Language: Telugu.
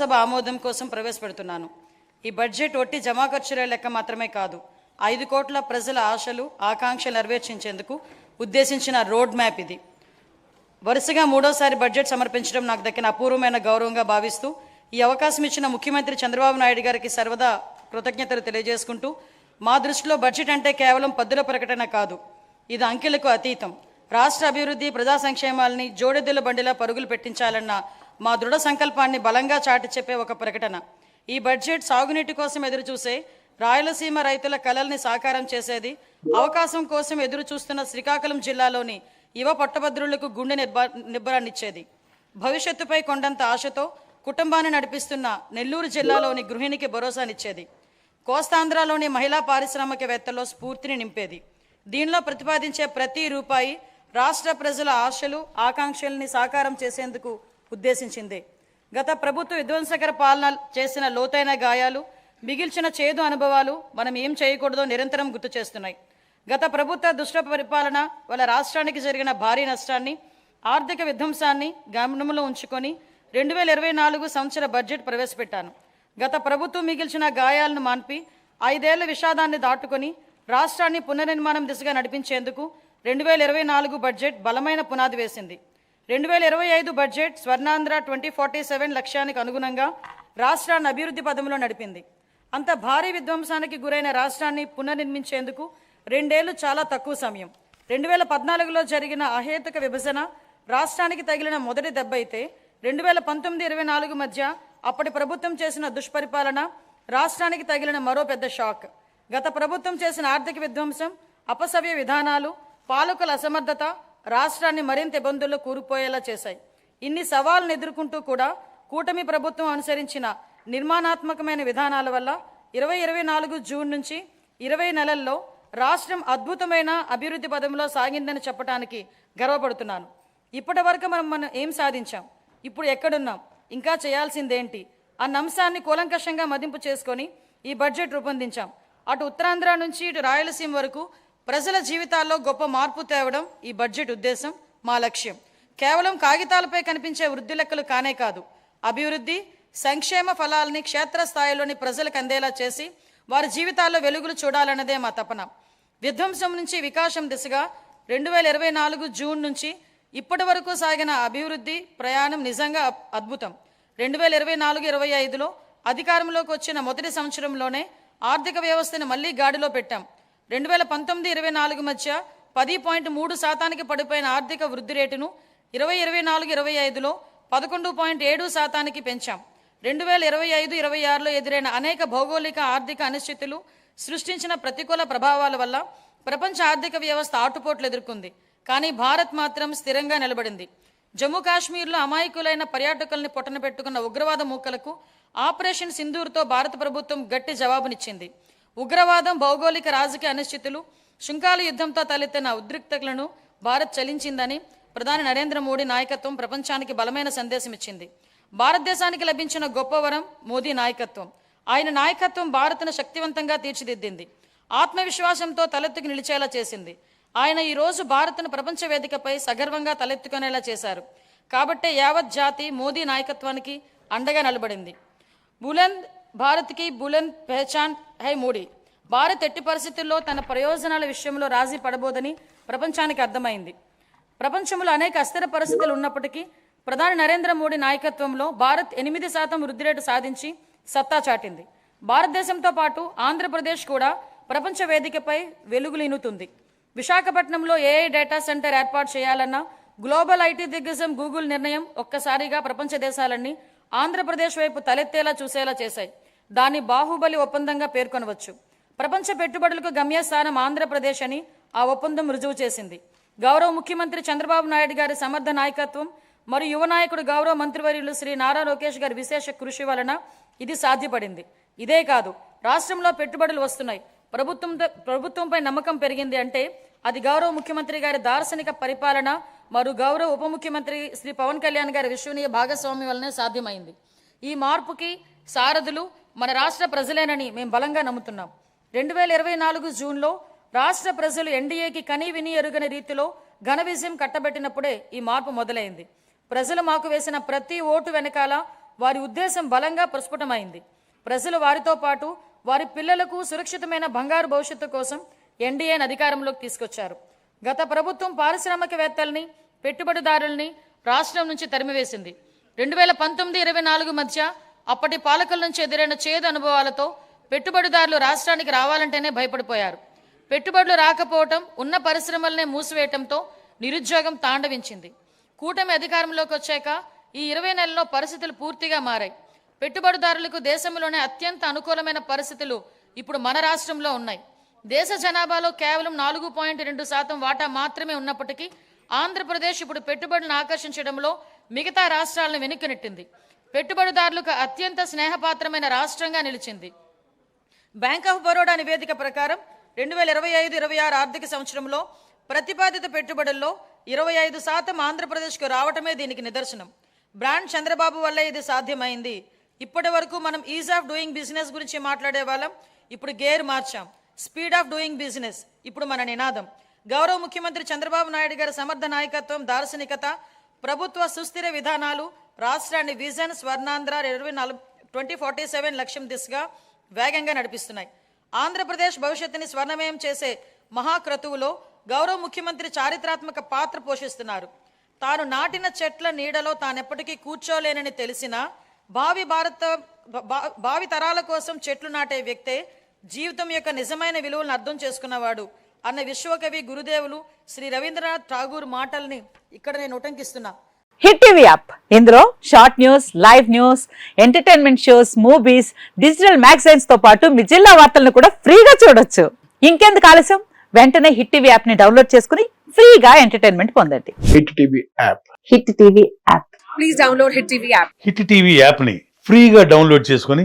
లోక్సభ ఆమోదం కోసం ప్రవేశపెడుతున్నాను. ఈ బడ్జెట్ ఒట్టి జమా ఖర్చుల లెక్క మాత్రమే కాదు ఐదు కోట్ల ప్రజల ఆశలు ఆకాంక్షలు నెరవేర్చేందుకు ఉద్దేశించిన రోడ్ మ్యాప్ ఇది. వరుసగా మూడోసారి బడ్జెట్ సమర్పించడం నాకు దక్కిన అపూర్వమైన గౌరవంగా భావిస్తూ ఈ అవకాశం ఇచ్చిన ముఖ్యమంత్రి చంద్రబాబు నాయుడు గారికి సర్వదా కృతజ్ఞతలు తెలియజేసుకుంటూ మా దృష్టిలో బడ్జెట్ అంటే కేవలం పద్దుల ప్రకటన కాదు ఇది అంకెలకు అతీతం. రాష్ట్ర అభివృద్ధి ప్రజా సంక్షేమాల్ని జోడెద్దుల బండిలా పరుగులు పెట్టించాలన్న మా దృఢ సంకల్పాన్ని బలంగా చాటి చెప్పే ఒక ప్రకటన. ఈ బడ్జెట్ సాగునీటి కోసం ఎదురుచూసే రాయలసీమ రైతుల కలల్ని సాకారం చేసేది అవకాశం కోసం ఎదురు చూస్తున్న శ్రీకాకుళం జిల్లాలోని యువ పట్టభద్రులకు గుండె నిర్భ నిబ్బరాన్నిచ్చేది భవిష్యత్తుపై కొండంత ఆశతో కుటుంబాన్ని నడిపిస్తున్న నెల్లూరు జిల్లాలోని గృహిణికి భరోసానిచ్చేది. కోస్తాంధ్రలోని మహిళా పారిశ్రామికవేత్తల్లో స్ఫూర్తిని నింపేది. దీనిలో ప్రతిపాదించే ప్రతి రూపాయి రాష్ట్ర ప్రజల ఆశలు ఆకాంక్షల్ని సాకారం చేసేందుకు ఉద్దేశించింది. గత ప్రభుత్వ విధ్వంసకర పాలన చేసిన లోతైన గాయాలు మిగిల్చిన చేదు అనుభవాలు మనం ఏం చేయకూడదో నిరంతరం గుర్తు చేస్తున్నాయి. గత ప్రభుత్వ దుష్ట పరిపాలన వాళ్ళ రాష్ట్రానికి జరిగిన భారీ నష్టాన్ని ఆర్థిక విధ్వంసాన్ని గమనంలో ఉంచుకొని రెండు వేల ఇరవై నాలుగు సంవత్సర బడ్జెట్ ప్రవేశపెట్టాను. గత ప్రభుత్వం మిగిల్చిన గాయాలను మాన్పి ఐదేళ్ళ విషాదాన్ని దాటుకొని రాష్ట్రాన్ని పునర్నిర్మాణం దిశగా నడిపించేందుకు రెండు వేల ఇరవై నాలుగు బడ్జెట్ బలమైన పునాది వేసింది. రెండు వేల ఇరవై ఐదు budget Swarnandhra twenty forty seven లక్ష్యానికి అనుగుణంగా రాష్ట్రాన్ని అభివృద్ధి పదంలో నడిపింది. అంత భారీ విధ్వంసానికి గురైన రాష్ట్రాన్ని పునర్నిర్మించేందుకు రెండేళ్ళు చాలా తక్కువ సమయం. రెండు వేల పద్నాలుగులో జరిగిన అహేతుక విభజన రాష్ట్రానికి తగిలిన మొదటి దెబ్బ అయితే రెండు వేల పంతొమ్మిది ఇరవై నాలుగు మధ్య అప్పటి ప్రభుత్వం చేసిన దుష్పరిపాలన రాష్ట్రానికి తగిలిన మరో పెద్ద షాక్. గత ప్రభుత్వం చేసిన ఆర్థిక విధ్వంసం అపసవ్య విధానాలు పాలకుల అసమర్థత రాష్ట్రాన్ని మరింత ఇబ్బందుల్లో కూరుకుపోయేలా చేశాయి. ఇన్ని సవాళ్ళను ఎదుర్కొంటూ కూడా కూటమి ప్రభుత్వం అనుసరించిన నిర్మాణాత్మకమైన విధానాల వల్ల ఇరవై ఇరవై నాలుగు జూన్ నుంచి ఇరవై నెలల్లో రాష్ట్రం అద్భుతమైన అభివృద్ధి పదంలో సాగిందని చెప్పడానికి గర్వపడుతున్నాను. ఇప్పటి వరకు మనం మనం ఏం సాధించాం? ఇప్పుడు ఎక్కడున్నాం? ఇంకా చేయాల్సిందేంటి? అన్న అంశాన్ని కూలంకషంగా మదింపు చేసుకొని ఈ బడ్జెట్ రూపొందించాం. అటు ఉత్తరాంధ్ర నుంచి ఇటు రాయలసీమ వరకు ప్రజల జీవితాల్లో గొప్ప మార్పు తేవడం ఈ బడ్జెట్ ఉద్దేశం మా లక్ష్యం. కేవలం కాగితాలపై కనిపించే వృద్ధి లెక్కలు కానే కాదు. అభివృద్ధి సంక్షేమ ఫలాల్ని క్షేత్రస్థాయిలోని ప్రజలకు అందేలా చేసి వారి జీవితాల్లో వెలుగులు చూడాలన్నదే మా తపన. విధ్వంసం నుంచి వికాసం దిశగా రెండు వేల ఇరవై నాలుగు జూన్ నుంచి ఇప్పటి వరకు సాగిన అభివృద్ధి ప్రయాణం నిజంగా అద్భుతం. రెండు వేల ఇరవై నాలుగు ఇరవై ఐదులో అధికారంలోకి వచ్చిన మొదటి సంవత్సరంలోనే ఆర్థిక వ్యవస్థను మళ్ళీ గాడిలో పెట్టాం. రెండు వేల పంతొమ్మిది ఇరవై నాలుగు మధ్య పది పాయింట్ మూడు శాతానికి పడిపోయిన ఆర్థిక వృద్ధి రేటును ఇరవై ఇరవై నాలుగు ఇరవై ఐదులో పదకొండు పాయింట్ ఏడు శాతానికి పెంచాం. రెండు వేల ఇరవై ఐదు ఇరవై ఆరులో ఎదురైన అనేక భౌగోళిక ఆర్థిక అనిశ్చితులు సృష్టించిన ప్రతికూల ప్రభావాల వల్ల ప్రపంచ ఆర్థిక వ్యవస్థ ఆటుపోట్లు ఎదుర్కొంది. కానీ భారత్ మాత్రం స్థిరంగా నిలబడింది. జమ్మూ కాశ్మీర్లో అమాయకులైన పర్యాటకుల్ని పొట్టన పెట్టుకున్న ఉగ్రవాద మూకలకు ఆపరేషన్ సింధూర్తో భారత ప్రభుత్వం గట్టి జవాబునిచ్చింది. ఉగ్రవాదం భౌగోళిక రాజకీయ అనిశ్చితులు శుంకాల యుద్ధంతో తలెత్తిన ఉద్రిక్తలను భారత్ చలించిందని ప్రధాని నరేంద్ర మోడీ నాయకత్వం ప్రపంచానికి బలమైన సందేశం ఇచ్చింది భారతదేశానికి లభించిన గొప్ప వరం మోదీ నాయకత్వం. ఆయన నాయకత్వం భారత్ను శక్తివంతంగా తీర్చిదిద్దింది. ఆత్మవిశ్వాసంతో తలెత్తుకు నిలిచేలా చేసింది. ఆయన ఈరోజు భారత్ను ప్రపంచ వేదికపై సగర్వంగా తలెత్తుకునేలా చేశారు. కాబట్టే యావత్ జాతి మోదీ నాయకత్వానికి అండగా నిలబడింది. బులంద్ భారత్కి బులంద్ పెహచాన్ హై మోడీ భారత్ ఎట్టి పరిస్థితుల్లో తన ప్రయోజనాల విషయంలో రాజీ పడబోదని ప్రపంచానికి అర్థమైంది. ప్రపంచంలో అనేక అస్థిర పరిస్థితులు ఉన్నప్పటికీ ప్రధాని నరేంద్ర మోడీ నాయకత్వంలో భారత్ ఎనిమిది శాతం వృద్ధి రేటు సాధించి సత్తా చాటింది. భారతదేశంతో పాటు ఆంధ్రప్రదేశ్ కూడా ప్రపంచ వేదికపై వెలుగులీనుతుంది. విశాఖపట్నంలో ఏఐ డేటా సెంటర్ ఏర్పాటు చేయాలన్న గ్లోబల్ ఐటీ దిగ్గజం గూగుల్ నిర్ణయం ఒక్కసారిగా ప్రపంచ దేశాలన్నీ ఆంధ్రప్రదేశ్ వైపు తలెత్తేలా చూసేలా చేశాయి. దాన్ని బాహుబలి ఒప్పందంగా పేర్కొనవచ్చు. ప్రపంచ పెట్టుబడులకు గమ్యస్థానం ఆంధ్రప్రదేశ్ అని ఆ ఒప్పందం రుజువు చేసింది. గౌరవ ముఖ్యమంత్రి చంద్రబాబు నాయుడు గారి సమర్థ నాయకత్వం మరియు యువ నాయకుడు గౌరవ మంత్రివర్యులు శ్రీ నారా లోకేష్ గారి విశేష కృషి వలన ఇది సాధ్యపడింది. ఇదే కాదు రాష్ట్రంలో పెట్టుబడులు వస్తున్నాయి. ప్రభుత్వంతో ప్రభుత్వంపై నమ్మకం పెరిగింది అంటే అది గౌరవ ముఖ్యమంత్రి గారి దార్శనిక పరిపాలన మరియు గౌరవ ఉప ముఖ్యమంత్రి శ్రీ పవన్ కళ్యాణ్ గారి విశ్వనీయ భాగస్వామ్యం వల్లనే సాధ్యమైంది. ఈ మార్పుకి సారథులు మన రాష్ట్ర ప్రజలేనని మేము బలంగా నమ్ముతున్నాం. రెండు వేల ఇరవై నాలుగు జూన్లో రాష్ట్ర ప్రజలు ఎన్డీఏకి కనీ విని ఎరుగని రీతిలో ఘన విజయం కట్టబెట్టినప్పుడే ఈ మార్పు మొదలైంది. ప్రజలు మాకు వేసిన ప్రతి ఓటు వెనకాల వారి ఉద్దేశం బలంగా ప్రస్ఫుటమైంది. ప్రజలు వారితో పాటు వారి పిల్లలకు సురక్షితమైన బంగారు భవిష్యత్తు కోసం ఎన్డీఏని అధికారంలోకి తీసుకొచ్చారు. గత ప్రభుత్వం పారిశ్రామికవేత్తల్ని పెట్టుబడిదారుల్ని రాష్ట్రం నుంచి తరిమివేసింది. రెండు వేల పంతొమ్మిది ఇరవై నాలుగు మధ్య అప్పటి పాలకుల నుంచి ఎదురైన చేదు అనుభవాలతో పెట్టుబడిదారులు రాష్ట్రానికి రావాలంటేనే భయపడిపోయారు. పెట్టుబడులు రాకపోవటం ఉన్న పరిశ్రమలనే మూసివేయటంతో నిరుద్యోగం తాండవించింది. కూటమి అధికారంలోకి వచ్చాక ఈ ఇరవై నెలల్లో పరిస్థితులు పూర్తిగా మారాయి. పెట్టుబడిదారులకు దేశంలోనే అత్యంత అనుకూలమైన పరిస్థితులు ఇప్పుడు మన రాష్ట్రంలో ఉన్నాయి. దేశ జనాభాలో కేవలం నాలుగు పాయింట్ రెండు శాతం వాటా మాత్రమే ఉన్నప్పటికీ ఆంధ్రప్రదేశ్ ఇప్పుడు పెట్టుబడులను ఆకర్షించడంలో మిగతా రాష్ట్రాలను వెనక్కి నెట్టింది. పెట్టుబడిదారులకు అత్యంత స్నేహపాత్రమైన రాష్ట్రంగా నిలిచింది. బ్యాంక్ ఆఫ్ బరోడా నివేదిక ప్రకారం రెండు వేల ఇరవై ఐదు ఇరవై ఆరు ఆర్థిక సంవత్సరంలో ప్రతిపాదిత పెట్టుబడుల్లో ఇరవై ఐదు శాతం ఆంధ్రప్రదేశ్కు రావటమే దీనికి నిదర్శనం. బ్రాండ్ చంద్రబాబు వల్లే ఇది సాధ్యమైంది. ఇప్పటి వరకు మనం ఈజ్ ఆఫ్ డూయింగ్ బిజినెస్ గురించి మాట్లాడే వాళ్ళం. ఇప్పుడు gear మార్చాం. Speed of doing business. ఇప్పుడు మన నినాదం. గౌరవ ముఖ్యమంత్రి చంద్రబాబు నాయుడు గారి సమర్థ నాయకత్వం దార్శనికత ప్రభుత్వ సుస్థిర విధానాలు రాష్ట్రాన్ని విజన్ స్వర్ణాంధ్ర ఇరవై నాలుగు ట్వంటీ ఫార్టీ సెవెన్ లక్ష్యం దిశగా వేగంగా నడిపిస్తున్నాయి. ఆంధ్రప్రదేశ్ భవిష్యత్తుని స్వర్ణమయం చేసే మహాక్రతువులో గౌరవ ముఖ్యమంత్రి చారిత్రాత్మక పాత్ర పోషిస్తున్నారు. తాను నాటిన చెట్ల నీడలో తానెప్పటికీ కూర్చోలేనని తెలిసినా భావి భారత భా- భావి తరాల కోసం చెట్లు నాటే వ్యక్తే జీవితం యొక్క నిజమైన విలువలను అర్థం చేసుకున్నవాడు అన్న విశ్వకవి గురుదేవులు శ్రీ రవీంద్రనాథ్ ఠాగూర్ మాటల్ని ఇక్కడ నేను ఉటంకిస్తున్నా హిట్ టీవీ యాప్. ఇందులో short news live news entertainment shows movies digital మ్యాగజైన్స్తో పాటు మీ జిల్లా వార్తలను కూడా ఫ్రీగా చూడొచ్చు. ఇంకెందుకు ఆలస్యం? వెంటనే హిట్ టీవీ యాప్ని డౌన్లోడ్ చేసుకుని ఫ్రీగా ఎంటర్టైన్మెంట్ పొందండి. Hit TV app. Hit TV app. Please download Hit TV app. Hit TV యాప్ని ఫ్రీగా డౌన్లోడ్ చేసుకొని